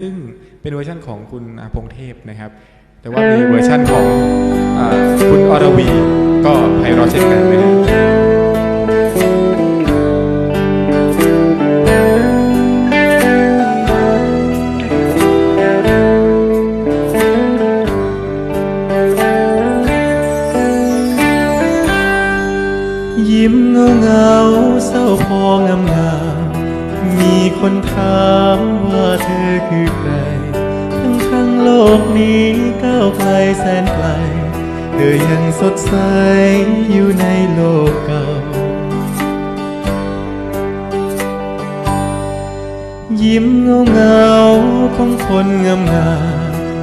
ซึ่งเป็นเวอร์ชันของคุณอาพงเทพนะครับ แต่ว่ามีเวอร์ชันของอาคุณอรวี ก็ไพเราะเช่นกันนะฮะยิ้มเงาเงาๆเศร้าพองามงามๆมีคนถามว่า เธอคือใคร ทั้งทั้งโลกนี้ก้าวไกลแสนไกล เธอยังสดใสอยู่ในโลกเก่า ยิ้มเงาเงาของคนงามงา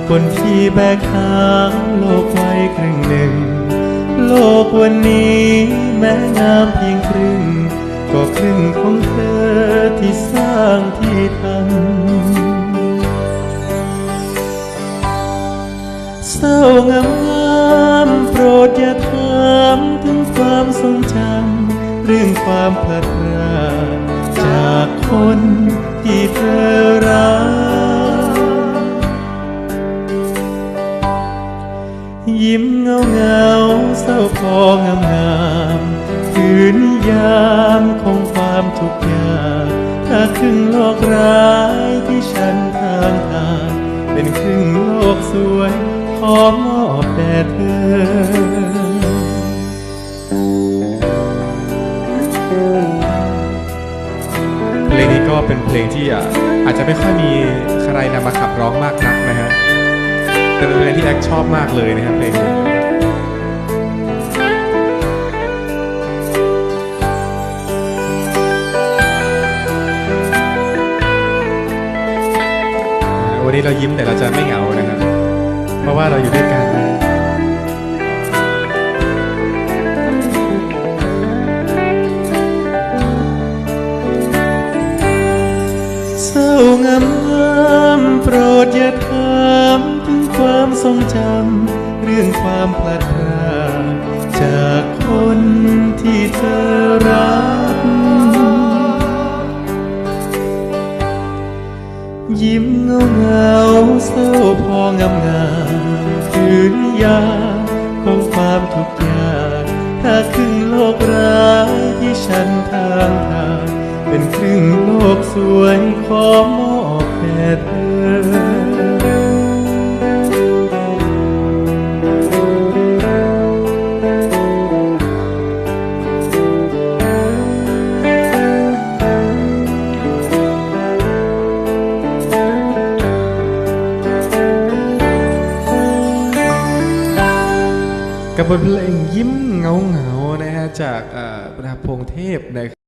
คนที่แบกหางโลกไว้ครึ่งหนึ่ง โลกวันนี้แม้งามเพียง เศร้างามโปรดอย่าถามถึงความทรงจำเรื่องความพลัดพรากจากคนที่เธอรักยิ้มเงาเงาเศร้าพองามงามคืนยามของความทุกข์ยากถ้าครึ่งโลกร้ายที่ฉันทางทางเป็นครึ่งโลกสวย ขอมอบแด่เธอ เพลงนี้ก็เป็นเพลงที่อะอาจจะไม่ค่อยมีใครนำมาขับร้องมากนักนะฮะ แต่เป็นเพลงที่แอคชอบมากเลยนะครับเพลงนี้วันนี้เรายิ้มแต่เราจะไม่เหงานะครับ เพราะว่าเราอยู่ด้วยกัน เศร้างามงามโปรดอย่าถามถึงความทรงจำเรื่องความพลัดพรากจากคนที่เธอรัก เงาเงาเศร้าพองามงามคือยาของความทุกข์ยากถ้าครึ่งโลกร้ายที่ฉันทางทางเป็นครึ่งโลกสวยขอมอบแด่เธอ กับบทเพลงยิ้มเงาเงาๆนะฮะจากประดาพงเทพนะครับ